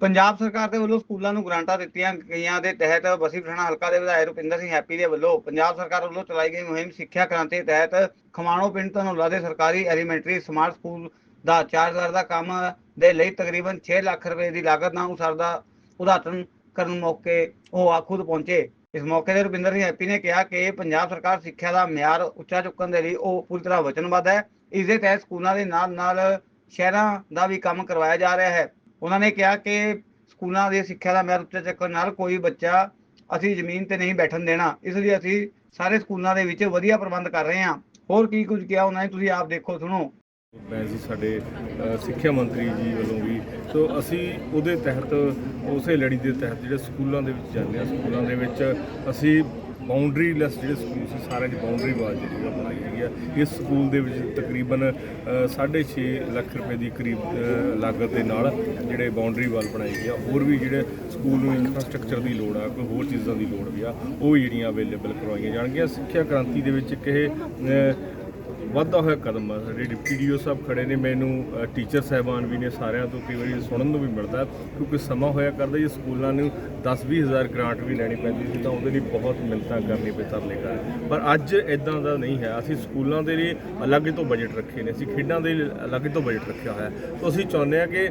ਪੰਜਾਬ ਸਰਕਾਰ ਦੇ ਵੱਲੋਂ ਸਕੂਲਾਂ ਨੂੰ ਗ੍ਰਾਂਟਾਂ ਦਿੱਤੀਆਂ ਗਈਆਂ ਦੇ ਤਹਿਤ ਬਸੀ ਪਠਾਣਾ ਹਲਕਾ ਦੇ ਵਿਧਾਇਕ ਰੁਪਿੰਦਰ ਸਿੰਘ ਹੈਪੀ ਦੇ ਵੱਲੋਂ ਪੰਜਾਬ ਸਰਕਾਰ ਵੱਲੋਂ ਚਲਾਈ ਗਈ ਮੁਹਿੰਮ ਸਿੱਖਿਆ ਕ੍ਰਾਂਤੀ ਤਹਿਤ ਖਮਾਣੋ ਪਿੰਡ ਧਨੌਲਾ ਦੇ ਸਰਕਾਰੀ ਐਲੀਮੈਂਟਰੀ ਸਮਾਰਟ ਸਕੂਲ ਦਾ ਚਾਰਜਰ ਦਾ ਕੰਮ ਦੇ ਲਈ ਤਕਰੀਬਨ 6 ਲੱਖ ਰੁਪਏ ਦੀ ਲਾਗਤ ਨਾਲ ਉਸਾਰ ਦਾ ਉਦਘਾਟਨ ਕਰਨ ਮੌਕੇ ਉਹ ਆ ਖੁਦ ਪਹੁੰਚੇ। ਇਸ ਮੌਕੇ ਤੇ ਰੁਪਿੰਦਰ ਸਿੰਘ ਹੈਪੀ ਨੇ ਕਿਹਾ ਕਿ ਪੰਜਾਬ ਸਰਕਾਰ ਸਿੱਖਿਆ ਦਾ ਮਿਆਰ ਉੱਚਾ ਚੁੱਕਣ ਦੇ ਲਈ ਉਹ ਪੂਰੀ ਤਰ੍ਹਾਂ ਵਚਨਬੱਧ ਹੈ। ਇਸ ਦੇ ਤਹਿਤ ਸਕੂਲਾਂ ਦੇ ਨਾਲ ਨਾਲ ਸ਼ਹਿਰਾਂ ਦਾ ਵੀ ਕੰਮ ਕਰਵਾਇਆ ਜਾ ਰਿਹਾ ਹੈ। ਉਹਨਾਂ ਨੇ ਕਿਹਾ ਕਿ ਸਕੂਲਾਂ ਦੀ ਸਿੱਖਿਆ ਦਾ ਮਿਆਰ ਉੱਚਾ ਚੱਕਣ ਨਾਲ ਕੋਈ ਬੱਚਾ ਅਸੀਂ ਜ਼ਮੀਨ ਤੇ ਨਹੀਂ ਬੈਠਣ ਦੇਣਾ। ਇਸ ਲਈ ਅਸੀਂ ਸਾਰੇ ਸਕੂਲਾਂ ਦੇ ਵਿੱਚ ਵਧੀਆ ਪ੍ਰਬੰਧ ਕਰ ਰਹੇ ਹਾਂ। ਹੋਰ ਕੀ ਕੁਝ ਕਿਹਾ ਉਹਨਾਂ ਨੇ, ਤੁਸੀਂ ਆਪ ਦੇਖੋ, ਸੁਣੋ। ਮੈਂ ਜੀ ਸਾਡੇ ਸਿੱਖਿਆ ਮੰਤਰੀ ਜੀ ਵੱਲੋਂ ਵੀ, ਸੋ ਅਸੀਂ ਉਹਦੇ ਤਹਿਤ, ਉਸੇ ਲੜੀ ਦੇ ਤਹਿਤ ਜਿਹੜੇ ਸਕੂਲਾਂ ਦੇ ਵਿੱਚ ਜਾਂਦੇ ਆ ਸਕੂਲਾਂ ਦੇ ਵਿੱਚ ਅਸੀਂ ਬਾਉਂਡਰੀ ਲੈਸ ਜਿਹੜੇ ਸਕੂਲ ਸੀ, ਸਾਰਿਆਂ 'ਚ ਬਾਉਂਡਰੀ ਵਾਲ ਜਿਹੜੀ ਬਣਾਈ ਗਈ ਆ ਇਸ ਸਕੂਲ ਦੇ ਵਿੱਚ ਤਕਰੀਬਨ ਅ, ਸਾਢੇ ਛੇ ਲੱਖ ਰੁਪਏ ਦੀ ਕਰੀਬ ਲਾਗਤ ਦੇ ਨਾਲ ਜਿਹੜੇ ਬਾਉਂਡਰੀ ਵਾਲ ਬਣਾਈ ਗਈ ਆ ਹੋਰ ਵੀ ਜਿਹੜੇ ਸਕੂਲ ਨੂੰ ਇਨਫਰਾਸਟ੍ਰਕਚਰ ਦੀ ਲੋੜ ਆ ਕੋਈ ਹੋਰ ਚੀਜ਼ਾਂ ਦੀ ਲੋੜ ਵੀ ਆ ਉਹ ਜਿਹੜੀਆਂ ਅਵੇਲੇਬਲ ਕਰਵਾਈਆਂ ਜਾਣਗੀਆਂ। ਸਿੱਖਿਆ ਕ੍ਰਾਂਤੀ ਦੇ ਵਿੱਚ ਇੱਕ ਇਹ ਅ, ਵੱਧਦਾ ਹੋਇਆ ਕਦਮ ਆ ਸਾਡੇ ਡਿਪਟੀ ਡੀਓ ਸਾਹਿਬ ਖੜੇ ਨੇ ਮੈਨੂੰ ਟੀਚਰ ਸਹਿਬਾਨ ਵੀ ਨੇ ਸਾਰਿਆਂ ਤੋਂ ਕਈ ਵਾਰੀ ਸੁਣਨ ਨੂੰ ਵੀ ਮਿਲਦਾ ਕਿਉਂਕਿ ਸਮਾਂ ਹੋਇਆ ਕਰਦਾ ਜੇ ਸਕੂਲਾਂ ਨੂੰ 10-20 ਹਜ਼ਾਰ ਗ੍ਰਾਂਟ ਵੀ ਲੈਣੀ ਪੈਂਦੀ ਸੀ ਤਾਂ ਉਹਦੇ ਲਈ ਬਹੁਤ ਮਿੰਨਤਾਂ ਕਰਨੀ ਪਈ ਤਰਲੇ ਕਰ। ਪਰ ਅੱਜ ਇਦਾਂ ਦਾ ਨਹੀਂ ਹੈ ਅਸੀਂ ਸਕੂਲਾਂ ਦੇ ਲਈ ਅਲੱਗ ਤੋਂ ਬਜਟ ਰੱਖੇ ਨੇ ਅਸੀਂ ਖੇਡਾਂ ਦੇ ਲਈ ਅਲੱਗ ਤੋਂ ਬਜਟ ਰੱਖਿਆ ਹੋਇਆ ਤਾਂ ਅਸੀਂ ਚਾਹੁੰਦੇ ਹਾਂ ਕਿ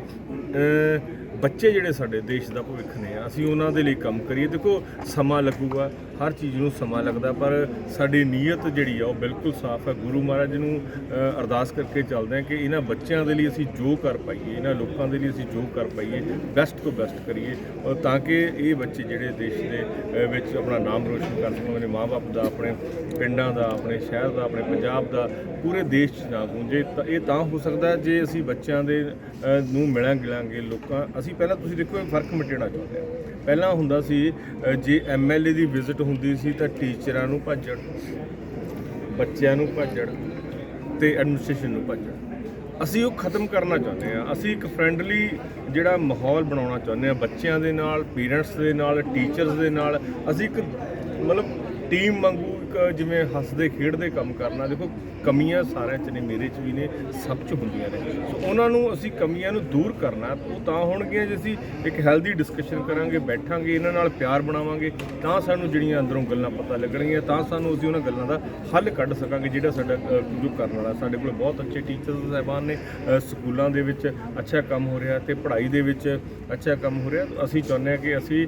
ਬੱਚੇ ਜਿਹੜੇ ਸਾਡੇ ਦੇਸ਼ ਦਾ ਭਵਿੱਖ ਨੇ, ਅਸੀਂ ਉਹਨਾਂ ਦੇ ਲਈ ਕੰਮ ਕਰੀਏ। ਦੇਖੋ, ਸਮਾਂ ਲੱਗੂਗਾ, ਹਰ ਚੀਜ਼ ਨੂੰ ਸਮਾਂ ਲੱਗਦਾ, ਪਰ ਸਾਡੀ ਨੀਅਤ ਜਿਹੜੀ ਆ, ਉਹ ਬਿਲਕੁਲ ਸਾਫ਼ ਹੈ। ਗੁਰੂ ਮਹਾਰਾਜ ਨੂੰ ਅਰਦਾਸ ਕਰਕੇ ਚੱਲਦੇ ਹਾਂ ਕਿ ਇਹਨਾਂ ਬੱਚਿਆਂ ਦੇ ਲਈ ਅਸੀਂ ਜੋ ਕਰ ਪਾਈਏ, ਇਹਨਾਂ ਲੋਕਾਂ ਦੇ ਲਈ ਅਸੀਂ ਜੋ ਕਰ ਪਾਈਏ ਬੈਸਟ ਤੋਂ ਬੈਸਟ ਕਰੀਏ ਤਾਂ ਕਿ ਇਹ ਬੱਚੇ ਜਿਹੜੇ ਦੇਸ਼ ਦੇ ਵਿੱਚ ਆਪਣਾ ਨਾਮ ਰੋਸ਼ਨ ਕਰ ਸਕਣ, ਆਪਣੇ ਮਾਪੇ ਦਾ, ਆਪਣੇ ਪਿੰਡਾਂ ਦਾ, ਆਪਣੇ ਸ਼ਹਿਰ ਦਾ, ਆਪਣੇ ਪੰਜਾਬ ਦਾ, ਪੂਰੇ ਦੇਸ਼ 'ਚ ਨਾ ਗੂੰਜੇ। ਤਾਂ ਇਹ ਤਾਂ ਹੋ ਸਕਦਾ ਜੇ ਅਸੀਂ ਬੱਚਿਆਂ ਦੇ ਨੂੰ ਮਿਲਾਂ ਗਿਲਾਂਗੇ ਲੋਕਾਂ ਅਸੀਂ ਪਹਿਲਾਂ ਤੁਸੀਂ ਦੇਖੋ ਇਹ ਫ਼ਰਕ ਮਿਟਣਾ ਚਾਹੁੰਦੇ ਹਾਂ ਪਹਿਲਾਂ ਹੁੰਦਾ ਸੀ ਅ, ਜੇ ਐਮਐਲਏ ਦੀ ਵਿਜ਼ਿਟ ਹੁੰਦੀ ਸੀ ਤਾਂ ਟੀਚਰਾਂ ਨੂੰ ਭੱਜਣ ਬੱਚਿਆਂ ਨੂੰ ਭੱਜਣ ਤੇ ਐਡਮਿਨਿਸਟ੍ਰੇਸ਼ਨ ਨੂੰ ਭੱਜਣ। ਅਸੀਂ ਉਹ ਖਤਮ ਕਰਨਾ ਚਾਹੁੰਦੇ ਹਾਂ ਅਸੀਂ ਇੱਕ ਫ੍ਰੈਂਡਲੀ ਜਿਹੜਾ ਮਾਹੌਲ ਬਣਾਉਣਾ ਚਾਹੁੰਦੇ ਹਾਂ ਬੱਚਿਆਂ ਦੇ ਨਾਲ ਪੇਰੈਂਟਸ ਦੇ ਨਾਲ ਟੀਚਰਸ ਦੇ ਨਾਲ। ਅਸੀਂ ਇੱਕ ਮਤਲਬ ਟੀਮ ਵਾਂਗੂ ਇੱਕ ਜਿਵੇਂ ਹੱਸਦੇ ਖੇਡਦੇ ਕੰਮ ਕਰਨਾ ਦੇਖੋ ਕਮੀਆਂ ਸਾਰਿਆਂ 'ਚ ਨੇ ਮੇਰੇ 'ਚ ਵੀ ਨੇ ਸਭ 'ਚ ਹੁੰਦੀਆਂ ਨੇ। ਸੋ ਉਹਨਾਂ ਨੂੰ ਅਸੀਂ ਕਮੀਆਂ ਨੂੰ ਦੂਰ ਕਰਨਾ ਉਹ ਤਾਂ ਹੋਣਗੀਆਂ ਜੇ ਅਸੀਂ ਇੱਕ ਹੈਲਦੀ ਡਿਸਕਸ਼ਨ ਕਰਾਂਗੇ ਬੈਠਾਂਗੇ ਇਹਨਾਂ ਨਾਲ ਪਿਆਰ ਬਣਾਵਾਂਗੇ ਤਾਂ ਸਾਨੂੰ ਜਿਹੜੀਆਂ ਅੰਦਰੋਂ ਗੱਲਾਂ ਪਤਾ ਲੱਗਣਗੀਆਂ ਤਾਂ ਸਾਨੂੰ ਅਸੀਂ ਉਹਨਾਂ ਗੱਲਾਂ ਦਾ ਹੱਲ ਕੱਢ ਸਕਾਂਗੇ ਜਿਹੜਾ ਸਾਡਾ ਅ, ਜੋ ਕਰਨ ਵਾਲਾ ਸਾਡੇ ਕੋਲ ਬਹੁਤ ਅੱਛੇ ਟੀਚਰਸ ਸਾਹਿਬਾਨ ਨੇ ਸਕੂਲਾਂ ਦੇ ਵਿੱਚ ਅੱਛਾ ਕੰਮ ਹੋ ਰਿਹਾ ਤੇ ਪੜ੍ਹਾਈ ਦੇ ਵਿੱਚ ਅੱਛਾ ਕੰਮ ਹੋ ਰਿਹਾ। ਅਸੀਂ ਚਾਹੁੰਦੇ ਹਾਂ ਕਿ ਅਸੀਂ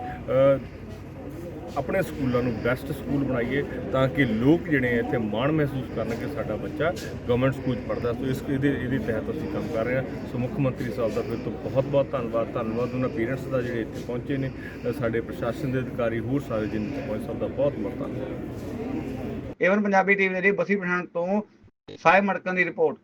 ਆਪਣੇ ਸਕੂਲਾਂ ਨੂੰ ਬੈਸਟ ਸਕੂਲ ਬਣਾਈਏ ਤਾਂ ਕਿ ਲੋਕ ਜਿਹੜੇ ਇੱਥੇ ਮਾਣ ਮਹਿਸੂਸ ਕਰਨ ਕਿ ਸਾਡਾ ਬੱਚਾ ਗਵਰਨਮੈਂਟ ਸਕੂਲ 'ਚ ਪੜ੍ਹਦਾ ਸੋ ਇਸ ਇਹਦੇ ਇਹਦੇ ਤਹਿਤ ਅਸੀਂ ਕੰਮ ਕਰ ਰਹੇ ਹਾਂ। ਸੋ ਮੁੱਖ ਮੰਤਰੀ ਸਾਹਿਬ ਦਾ ਫਿਰ ਤੋਂ ਬਹੁਤ ਬਹੁਤ ਧੰਨਵਾਦ। ਧੰਨਵਾਦ ਉਹਨਾਂ ਪੇਰੈਂਟਸ ਦਾ ਜਿਹੜੇ ਇੱਥੇ ਪਹੁੰਚੇ ਨੇ ਸਾਡੇ ਪ੍ਰਸ਼ਾਸਨ ਦੇ ਅਧਿਕਾਰੀ ਹੋਰ ਸਾਰੇ ਜਿੰਨੇ ਪਹੁੰਚ, ਸਭ ਦਾ ਬਹੁਤ ਬਹੁਤ ਧੰਨਵਾਦ। ਏਵਨ ਪੰਜਾਬੀ ਟੀਵੀ ਦੇ ਲਈ ਬਸੀ ਪਠਾਣ ਤੋਂ ਸਾਹਿਬ ਮੜਕਨ ਦੀ ਰਿਪੋਰਟ।